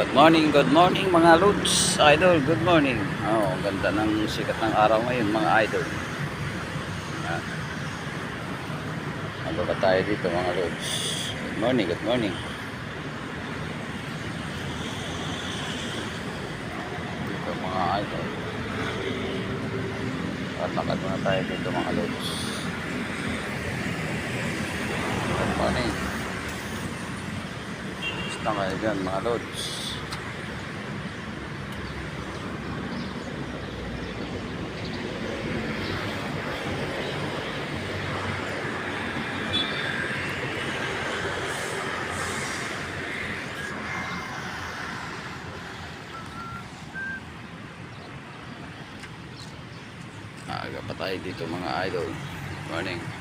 Good morning, good morning mga Lods. Idol, good morning. Oh, ganda ng sikat ng araw ngayon mga idol. Yan. Mababa tayo dito mga Lods. Good morning, good morning. Dito mga idol. At lakad muna tayo dito mga Lods. Good morning. Basta kayo dyan mga Lods. Aga pa tayo dito mga idol. Morning.